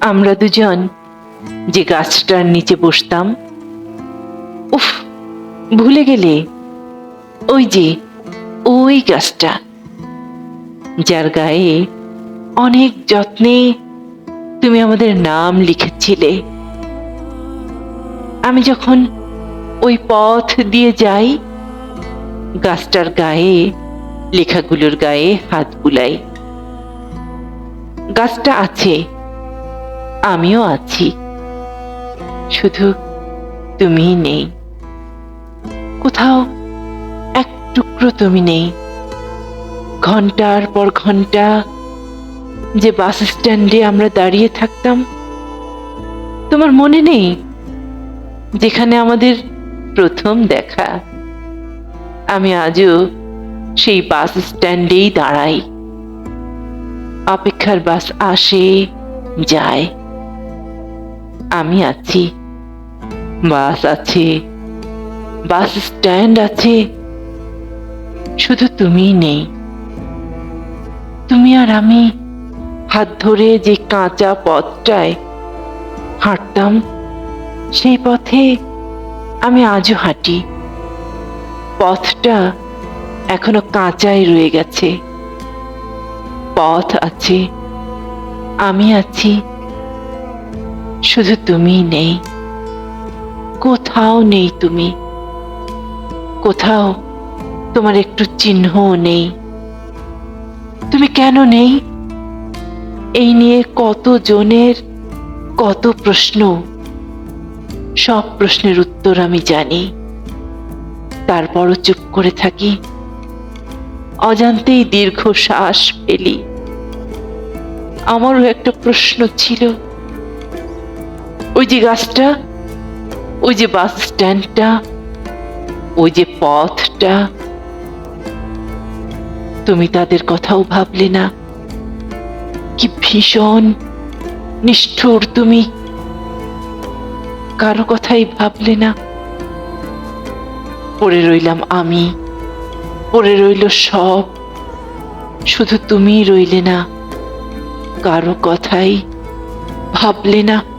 আমরা দুজন যে গাছটার নিচে বসতাম, উফ, ভুলে গেলে। ওই যে, ওই গাছটা, যার গায়ে অনেক যত্নে তুমি আমাদের নাম লিখেছিলে। আমি যখন ওই পথ দিয়ে যাই, গাছটার গায়ে, লেখাগুলোর গায়ে হাত বুলাই। গাছটা আছে আমিও আছি। শুধু তুমিই নেই। কোথাও এক টুকরো তুমি নেই। ঘণ্টার পর ঘণ্টা যে বাস স্ট্যান্ডে আমরা দাঁড়িয়ে থাকতাম, তোমার মনে নেই? যেখানে আমাদের প্রথম দেখা। আমি আজও সেই বাস স্ট্যান্ডেই দাঁড়াই। অপেক্ষার বাস আসে, যায়। আমি আছি। বাস আছে। বাস স্ট্যান্ড আছে। শুধু তুমিই নেই। তুমি আর আমি হাত ধরে যে কাঁচা পথটায় হাঁটতাম, সেই পথে আমি আজও হাঁটি। পথটা এখনও কাঁচাই রয়ে গেছে। পথ আছে। আমি আছি। শুধু তুমি নেই। কোথাও নেই তুমি। কোথাও তোমার একটু চিহ্নও নেই। তুমি কেন নেই? এই নিয়ে কত জনের কত প্রশ্ন। সব প্রশ্নের উত্তর আমি জানি। তারপরও চুপ করে থাকি। অজান্তেই দীর্ঘ শ্বাস ফেলি। আমারও একটা প্রশ্ন ছিল। ওই যে গাছটা, ওই যে বাস স্ট্যান্ডটা, ওই যে পথটা। তুমি তাদের কথাও ভাবলে না। কি ভীষণ নিষ্ঠুর তুমি। কারও কথাই ভাবলে না। পড়ে রইলাম আমি, পড়ে রইল সব। শুধু তুমিই রইলে না, কারও কথাই ভাবলে না।